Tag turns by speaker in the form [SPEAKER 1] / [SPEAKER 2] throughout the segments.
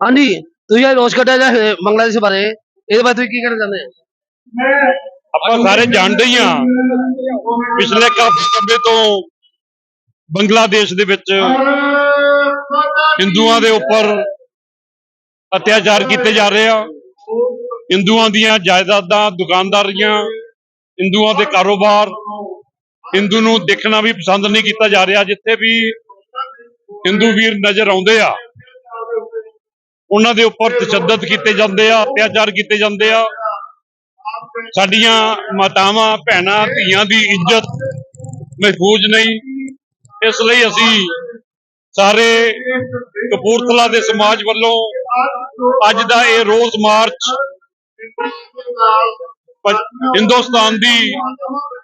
[SPEAKER 1] ਹਾਂਜੀ, ਤੁਸੀਂ ਇਹ ਰੋਸ਼ ਕੱਢਿਆ ਜਾਂ ਇਹ ਬੰਗਲਾਦੇਸ਼ ਬਾਰੇ? ਇਹਦੇ ਬਾਰੇ ਤੁਸੀਂ ਕੀ ਕਹਿਣਾ ਚਾਹੁੰਦੇ ਹੋ?
[SPEAKER 2] ਆਪਾਂ ਸਾਰੇ ਜਾਣਦੇ ਹੀ ਆ ਪਿਛਲੇ ਕਾਫੀ ਸਮੇਂ ਤੋਂ ਬੰਗਲਾਦੇਸ਼ ਦੇ ਵਿੱਚ ਹਿੰਦੂਆਂ ਦੇ ਉੱਪਰ ਅਤਿਆਚਾਰ ਕੀਤੇ ਜਾ ਰਹੇ ਆ। ਹਿੰਦੂਆਂ ਦੀਆਂ ਜਾਇਦਾਦਾਂ ਦੁਕਾਨਦਾਰੀਆਂ, ਹਿੰਦੂਆਂ ਦੇ ਕਾਰੋਬਾਰ ਹਿੰਦੂ ਨੂੰ ਦੇਖਣਾ ਵੀ ਪਸੰਦ ਨਹੀਂ ਕੀਤਾ ਜਾ ਰਿਹਾ, ਜਿੱਥੇ ਵੀ ਹਿੰਦੂ ਵੀਰ ਨਜ਼ਰ ਆਉਂਦੇ ਆ, ਉਹਨਾਂ ਦੇ ਉੱਪਰ ਤਸ਼ੱਦਦ ਕੀਤੇ ਜਾਂਦੇ ਆ, ਅਤਿਆਚਾਰ ਕੀਤੇ ਜਾਂਦੇ ਆ। ਸਾਡੀਆਂ ਮਾਤਾਵਾਂ, ਭੈਣਾਂ, ਧੀਆਂ ਦੀ ਇੱਜ਼ਤ ਮਹਿਫੂਜ਼ ਨਹੀਂ। ਇਸ ਲਈ ਅਸੀਂ ਸਾਰੇ ਕਪੂਰਥਲਾ ਦੇ ਸਮਾਜ ਵੱਲੋਂ ਅੱਜ ਦਾ ਇਹ ਰੋਜ਼ ਮਾਰਚ ਹਿੰਦੁਸਤਾਨ ਦੀ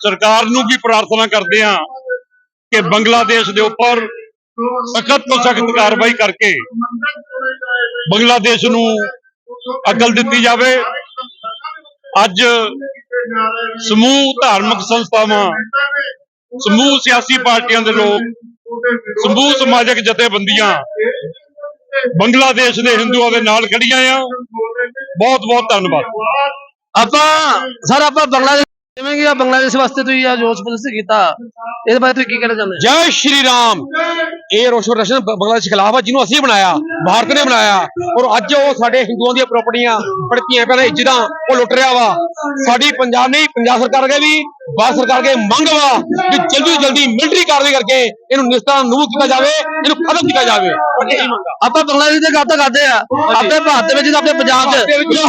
[SPEAKER 2] ਸਰਕਾਰ ਨੂੰ ਵੀ ਪ੍ਰਾਰਥਨਾ ਕਰਦੇ ਹਾਂ ਕਿ ਬੰਗਲਾਦੇਸ਼ ਦੇ ਉੱਪਰ ਸਖਤ ਤੋਂ ਸਖਤ ਕਾਰਵਾਈ ਕਰਕੇ ਬੰਗਲਾਦੇਸ਼ ਨੂੰ ਅਕਲ ਦਿੱਤੀ ਜਾਵੇ। ਅੱਜ ਸਮੂਹ ਧਾਰਮਿਕ ਸੰਸਥਾਵਾਂ, ਸਮੂਹ ਸਿਆਸੀ ਪਾਰਟੀਆਂ ਦੇ ਲੋਕ, ਸਮੂਹ ਸਮਾਜਿਕ ਜਥੇਬੰਦੀਆਂ ਬੰਗਲਾਦੇਸ਼ ਦੇ ਹਿੰਦੂਆਂ ਦੇ ਨਾਲ ਖੜੀਆਂ ਆ। ਬਹੁਤ ਬਹੁਤ ਧੰਨਵਾਦ।
[SPEAKER 1] ਆਪਾਂ, ਸਰ ਆਪਾਂ ਬੰਗਲਾਦੇਸ਼ ਜਿਵੇਂ ਕਿ ਆ ਬੰਗਲਾਦੇਸ਼ ਵਾਸਤੇ ਤੁਸੀਂ ਆ ਜੋਸ਼ ਪ੍ਰਦਰਸ਼ਨ ਕੀਤਾ। ਇਹਦੇ ਬਾਰੇ ਤੁਸੀਂ ਕੀ ਕਹਿਣਾ ਚਾਹੁੰਦੇ ਹੋ?
[SPEAKER 3] ਜੈ ਸ਼੍ਰੀ ਰਾਮ। ਇਹ ਰੋਸ਼ ਪ੍ਰਦਰਸ਼ਨ ਬੰਗਲਾਦੇਸ਼ ਖਿਲਾਫ ਆ, ਜਿਹਨੂੰ ਅਸੀਂ ਬਣਾਇਆ, ਭਾਰਤ ਨੇ ਬਣਾਇਆ। ਔਰ ਅੱਜ ਉਹ ਸਾਡੇ ਹਿੰਦੂਆਂ ਦੀਆਂ ਪ੍ਰਾਪਰਟੀਆਂ ਪੜਤੀਆਂ ਪਹਿਲਾਂ ਇੱਜ਼ਤਾਂ, ਉਹ ਲੁੱਟ ਰਿਹਾ ਵਾ। ਸਾਡੀ ਪੰਜਾਬ ਨਹੀਂ, ਪੰਜਾਬ ਸਰਕਾਰ ਅੱਗੇ ਵੀ ਭਾਰਤ ਸਰਕਾਰ ਅੱਗੇ ਮੰਗ ਵਾ ਕਿ ਜਲਦੀ ਜਲਦੀ ਮਿਲਟਰੀ ਕਾਰਵਾਈ ਕਰਕੇ ਇਹਨੂੰ ਨਿਸਤਾਂ ਨੂੰ ਕੀਤਾ ਜਾਵੇ ਇਹਨੂੰ ਖਤਮ ਕੀਤਾ ਜਾਵੇ।
[SPEAKER 1] ਆਪਾਂ ਬੰਗਲਾਦੇਸ਼ ਦੇ ਗੱਲ ਤਾਂ ਕਰਦੇ ਆ। ਆਪਣੇ ਭਾਰਤ ਦੇ ਵਿੱਚ ਤੇ ਆਪਣੇ ਪੰਜਾਬ
[SPEAKER 3] ਦੇ ਵਿੱਚ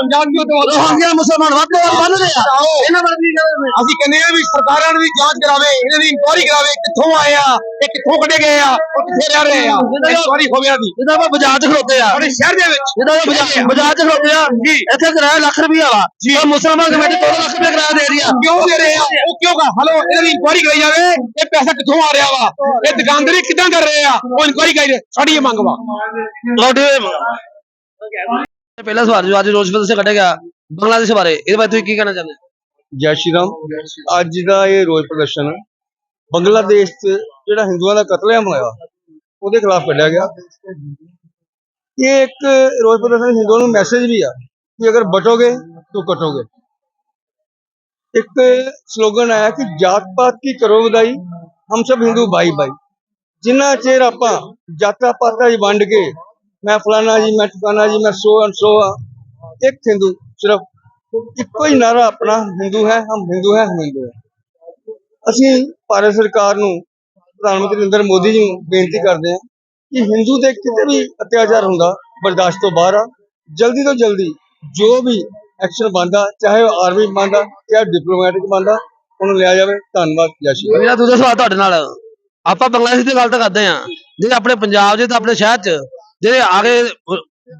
[SPEAKER 3] ਪੰਜਾਬ ਦੀ ਤੋਂ
[SPEAKER 1] ਰੋਹਿੰਗਿਆ ਮੁਸਲਮਾਨ ਵੱਧ ਤੋਂ ਵੱਧ ਬੰਨਦੇ ਆ। ਇਹਨਾਂ ਬਾਰੇ ਕੀ ਨੇ
[SPEAKER 3] ਅਸੀਂ ਕਹਿੰਦੇ ਆ ਵੀ ਸਰਕਾਰਾਂ ਨੂੰ ਵੀ ਜਾਂਚ ਕਰਾਵੇ ਇਹਨਾਂ ਦੀ ਇਨਕੁਆਰੀ ਕਰਾਵੇ ਕਿੱਥੋਂ ਆਏ ਆ ਇਹ ਕਿੱਥੋਂ ਕੱਢੇ ਗਏ ਆ ਔਰ ਕਿੱਥੇ ਰਹਿ ਰਹੇ ਆ ਇਨਕੁਆਰੀ ਹੋਵੇ ਦੀ
[SPEAKER 1] ਜਿੱਦਾਂ ਆਪਾਂ ਬਾਜ਼ਾਰ 'ਚ ਖਲੋਤੇ ਆ।
[SPEAKER 3] ਸਾਡੇ ਸ਼ਹਿਰ ਦੇ ਵਿੱਚ।
[SPEAKER 1] ਜਿੱਦਾਂ ਆਪਾਂ ਬਾਜ਼ਾਰ 'ਚ ਖਲੋਤੇ ਆ। ਇੱਥੇ ਕਿਰਾਇਆ ਲੱਖ ਰੁਪਈਆ ਵਾ। ਮੁਸਲਮਾਨ ਕਮੇਟੀ 2 ਲੱਖ ਰੁਪਏ ਕਿਰਾਇਆ ਦੇ ਰਹੀ ਆ।
[SPEAKER 3] ਕਿਉਂ ਦੇ ਰਹੇ ਆ ਉਹ ਕਿਉਂ ਕਰ ਹਲੋ ਇਹਨਾਂ ਦੀ ਇਨਕੁਆਰੀ ਕਰਾਈ ਜਾਵੇ ਇਹ ਪੈਸਾ ਕਿੱਥੋਂ ਆ ਰਿਹਾ ਵਾ? ਇਹ ਦੁਕਾਨਦਾਰੀ ਕਿੱਦਾਂ ਕਰ ਰਹੇ ਆ? ਉਹ ਇਨਕੁਆਰੀ ਕਰਾਈ ਜਾਵੇ। ਸਾਡੀ ਇਹ ਮੰਗ ਵਾ।
[SPEAKER 1] ਤੁਹਾਡੇ ਪਹਿਲਾ ਸਵਾਲ ਜੋ ਅੱਜ ਰੋਜ਼ ਪ੍ਰਦਰਸ਼ਨ ਕੱਢਿਆ ਗਿਆ ਬੰਗਲਾਦੇਸ਼ ਬਾਰੇ ਇਹਦੇ ਬਾਰੇ ਤੁਸੀਂ ਕੀ ਕਹਿਣਾ ਚਾਹੁੰਦੇ
[SPEAKER 4] ਜੈ ਸ਼੍ਰੀ ਰਾਮ। ਅੱਜ ਦਾ ਇਹ ਰੋਸ ਪ੍ਰਦਰਸ਼ਨ ਬੰਗਲਾਦੇਸ਼ 'ਚ ਜਿਹੜਾ ਹਿੰਦੂਆਂ ਦਾ ਕਤਲੇਆਮ ਹੋਇਆ ਉਹਦੇ ਖਿਲਾਫ ਕੱਢਿਆ ਗਿਆ। ਇਹ ਇੱਕ ਰੋਸ ਪ੍ਰਦਰਸ਼ਨ ਹਿੰਦੂਆਂ ਨੂੰ ਮੈਸੇਜ ਵੀ ਆ ਕਿ ਅਗਰ ਬਟੋਗੇ ਤਾਂ ਕਟੋਗੇ। ਇੱਕ ਸਲੋਗਨ ਆਇਆ ਕਿ ਜਾਤ ਪਾਤ ਕੀ ਕਰੋ ਵਿਦਾਈ ਹਮ ਸਭ ਹਿੰਦੂ ਭਾਈ ਭਾਈ। ਜਿੰਨਾ ਚਿਰ ਆਪਾਂ ਜਾਤਾਂ ਪਾਤਾਂ 'ਚ ਵੰਡ ਕੇ ਮੈਂ ਫਲਾਣਾ ਜੀ, ਮੈਂ ਟਿਕਾਣਾ ਜੀ, ਮੈਂ ਸੋ ਐਂਡ ਸੋ ਆ, ਇੱਕ ਹਿੰਦੂ ਸਿਰਫ ਇੱਕੋ ਹੀ ਨਾਰਾ ਆਪਣਾ ਹਿੰਦੂ ਹੈ, ਹਮ ਹਿੰਦੂ ਹੈ, ਹਮ ਹਿੰਦੂ ਹੈ। ਅਸੀਂ ਭਾਰਤ ਸਰਕਾਰ ਨੂੰ, ਪ੍ਰਧਾਨ ਮੰਤਰੀ ਨਰਿੰਦਰ ਮੋਦੀ ਜੀ ਨੂੰ ਬੇਨਤੀ ਕਰਦੇ ਹਾਂ ਕਿ ਹਿੰਦੂ ਦੇ ਕਿਤੇ ਵੀ ਅਤਿਆਚਾਰ ਹੁੰਦਾ, ਬਰਦਾਸ਼ਤ ਤੋਂ ਬਾਹਰ ਆ, ਜਲਦੀ ਤੋਂ ਜਲਦੀ ਜੋ ਵੀ ਐਕਸ਼ਨ ਬਣਦਾ ਚਾਹੇ ਉਹ ਆਰਮੀ ਬਣਦਾ ਚਾਹੇ ਡਿਪਲੋਮੈਟਿਕ ਬਣਦਾ ਉਹਨੂੰ ਲਿਆ ਜਾਵੇ। ਧੰਨਵਾਦ ਜੈ ਸ਼੍ਰੀ।
[SPEAKER 1] ਮੇਰਾ ਦੂਜਾ ਸਵਾਲ ਤੁਹਾਡੇ ਨਾਲ। ਆਪਾਂ ਬੰਗਲਾਦੇਸ਼ ਦੀ ਗੱਲ ਤਾਂ ਕਰਦੇ ਆ ਜਿਹੜੇ ਆਪਣੇ ਪੰਜਾਬ 'ਚ ਤੇ ਆਪਣੇ ਸ਼ਹਿਰ 'ਚ ਜਿਹੜੇ ਆਗੇ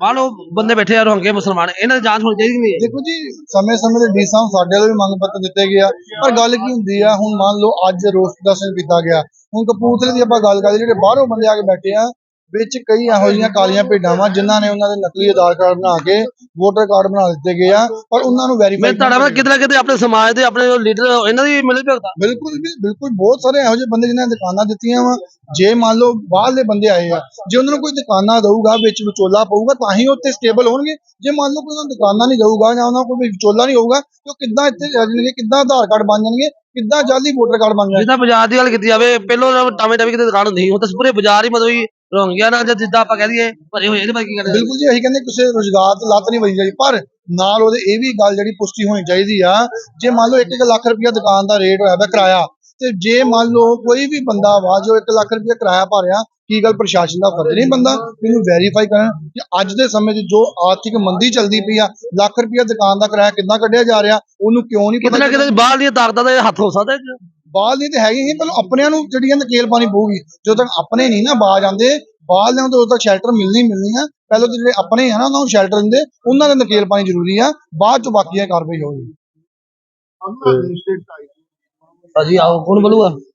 [SPEAKER 1] ਬਾਹਰੋਂ ਬੰਦੇ ਬੈਠੇ ਆ ਰੋਹੰਗੇ ਮੁਸਲਮਾਨ ਇਹਨਾਂ ਦੀ ਜਾਂਚ ਹੋਣੀ ਚਾਹੀਦੀ ਕਿ ਨਹੀਂ।
[SPEAKER 5] ਦੇਖੋ ਜੀ ਸਮੇਂ ਸਮੇਂ ਦੇ ਡੀਸਾਂ ਸਾਡੇ ਵੱਲੋਂ ਵੀ ਮੰਗ ਪੱਤਰ ਦਿੱਤੇ ਗਏ ਆ। ਪਰ ਗੱਲ ਕੀ ਹੁੰਦੀ ਆ ਹੁਣ ਮੰਨ ਲਓ ਅੱਜ ਰੋਸ ਪ੍ਰਦਰਸ਼ਨ ਕੀਤਾ ਗਿਆ। ਹੁਣ ਕਪੂਰਥਲੇ ਦੀ ਆਪਾਂ ਗੱਲ ਕਰਦੇ ਜਿਹੜੇ ਬਾਹਰੋਂ ਬੰਦੇ ਆ ਕੇ ਬੈਠੇ ਆ ਵਿੱਚ ਕਈ ਇਹੋ ਜਿਹੀਆਂ ਕਾਲੀਆਂ ਭੇਡਾਂ ਵਾ ਜਿਨ੍ਹਾਂ ਨੇ ਉਹਨਾਂ ਦੇ ਨਕਲੀ ਆਧਾਰ ਕਾਰਡ ਬਣਾ ਕੇ ਵੋਟਰ ਕਾਰਡ ਬਣਾ ਦਿੱਤੇ ਗਏ ਆ ਪਰ ਉਹਨਾਂ ਨੂੰ
[SPEAKER 1] ਮੈਂ
[SPEAKER 5] ਵੈਰੀਫਾਈ
[SPEAKER 1] ਤੁਹਾਡਾ ਮਤਲਬ ਕਿਤੇ ਨਾ ਕਿਤੇ ਆਪਣੇ ਸਮਾਜ ਦੇ ਆਪਣੇ ਲੀਡਰ ਇਹਨਾਂ ਦੀ ਮਿਲੇ ਭਗਤਾ
[SPEAKER 5] ਬਿਲਕੁਲ ਵੀ ਬਿਲਕੁਲ ਬਹੁਤ ਸਾਰੇ ਇਹੋ ਜਿਹੇ ਬੰਦੇ ਜਿਨ੍ਹਾਂ ਨੇ ਦੁਕਾਨਾਂ ਦਿੱਤੀਆਂ ਵਾ। ਜੇ ਮੰਨ ਲਓ ਬਾਹਰ ਦੇ ਬੰਦੇ ਆਏ ਆ ਜੇ ਉਹਨਾਂ ਨੂੰ ਕੋਈ ਦੁਕਾਨਾਂ ਦਊਗਾ ਵਿੱਚ ਵਿਚੋਲਾ ਪਊਗਾ ਤਾਂ ਹੀ ਉਹ ਉੱਥੇ ਸਟੇਬਲ ਹੋਣਗੇ। ਜੇ ਮੰਨ ਲਓ ਕੋਈ ਉਹਨਾਂ ਨੂੰ ਦੁਕਾਨਾਂ ਨਹੀਂ ਦਊਗਾ ਜਾਂ ਉਹਨਾਂ ਕੋਲ ਕੋਈ ਵਿਚੋਲਾ ਨਹੀਂ ਹੋਊਗਾ ਤੇ ਉਹ ਕਿੱਦਾਂ ਇੱਥੇ ਰਹਿ ਜਾਣਗੇ ਕਿੱਦਾਂ ਆਧਾਰ ਕਾਰਡ ਬਣ ਜਾਣਗੇ ਕਿੱਦਾਂ ਜਾਲੀ ਵੋਟਰ ਕਾਰਡ ਬਣ ਜਾਣਗੇ?
[SPEAKER 1] ਜਿੱਦਾਂ ਬਾਜ਼ਾਰ ਦੀ ਗੱਲ ਕੀਤੀ ਜਾਵੇ ਪਹਿਲੋਂ ਟਾਵੇਂ ਟਾਵੇਂ ਕਿਤੇ ਦੁਕਾਨ ਹੁੰਦੀ ਸੀ ਹੁਣ ਤਾਂ ਪੂਰੇ ਬਾਜ਼ਾਰ ਹੀ ਮਤਲਬ ਹੀ ਰੋਹੰਗਿਆ ਨਾਲ ਜਿੱਦਾਂ ਆਪਾਂ ਕਹਿ ਦਈਏ ਭਰੇ ਹੋਏ ਇਹਦੇ ਬਾਰੇ ਕੀ ਕਹਿੰਦੇ
[SPEAKER 5] ਬਿਲਕੁਲ ਜੀ ਅਸੀਂ ਕਹਿੰਦੇ ਕਿਸੇ ਰੋਜ਼ਗਾਰ ਤੇ ਲੱਤ ਨਹੀਂ ਵਜੀ ਚਾਹੀਦੀ ਪਰ ਨਾਲ ਉਹਦੇ ਇਹ ਵੀ ਗੱਲ ਜਿਹੜੀ ਪੁਸ਼ਟੀ ਹੋਣੀ ਚਾਹੀਦੀ ਆ ਜੇ ਮੰਨ ਲਓ 1 ਲੱਖ ਰੁਪਇਆ ਦੁਕਾਨ ਦਾ ਰੇਟ ਹੋਇਆ ਵਾ ਕਿਰਾਇਆ ਤੇ ਜੇ ਮੰਨ ਲਓ ਕੋਈ ਵੀ ਬੰਦਾ ਵਾ ਜੋ 1 ਲੱਖ ਰੁਪਇਆ ਕਿਰਾਇਆ ਭਰ ਰਿਹਾ ਕੀ ਗੱਲ ਪ੍ਰਸ਼ਾਸਨ ਦਾ ਫਰਜ਼ ਨਹੀਂ ਬੰਦਾ ਇਹਨੂੰ ਵੈਰੀਫਾਈ ਕਰਨ ਕਿ ਅੱਜ ਦੇ ਸਮੇਂ 'ਚ ਜੋ ਆਰਥਿਕ ਮੰਦੀ ਚੱਲਦੀ ਪਈ ਆ ਲੱਖ ਰੁਪਇਆ ਦੁਕਾਨ ਦਾ ਕਿਰਾਇਆ ਕਿੱਦਾਂ ਕੱਢਿਆ ਜਾ ਰਿਹਾ ਉਹਨੂੰ ਕਿਉਂ ਨਹੀਂ
[SPEAKER 1] ਨਾ ਕਿਤੇ ਬਾਹਰ ਦੀਆਂ ਤਾਕਤਾਂ ਦਾ ਹੱਥ ਹੋ ਸਕਦਾ।
[SPEAKER 5] ਬਾਲ ਦੀ ਤੇ ਹੈਗੀ ਹੀ ਪਰ ਆਪਣਿਆਂ ਨੂੰ ਜਿਹੜੀਆਂ ਨਕੇਲ ਪਾਣੀ ਪਊਗੀ। ਜਦੋਂ ਤੱਕ ਆਪਣੇ ਨਹੀਂ ਨਾ ਬਾਜ ਆਂਦੇ ਬਾਹਰਲਿਆਂ ਨੂੰ ਤਾਂ ਉਦੋਂ ਤੱਕ ਸ਼ੈਲਟਰ ਮਿਲਣੀ ਮਿਲਣੀ ਆ। ਪਹਿਲਾਂ ਤਾਂ ਜਿਹੜੇ ਆਪਣੇ ਆ ਨਾ, ਉਹਨਾਂ ਨੂੰ ਸ਼ੈਲਟਰ ਦਿੰਦੇ, ਉਹਨਾਂ ਦੇ ਨਕੇਲ ਪਾਣੀ ਜ਼ਰੂਰੀ ਆ। ਬਾਅਦ ਚ ਬਾਕੀ ਦੀ ਕਾਰਵਾਈ ਹੋਊਗੀ।
[SPEAKER 1] ਭਾਜੀ ਆਓ, ਕੌਣ ਬੋਲੂਗਾ?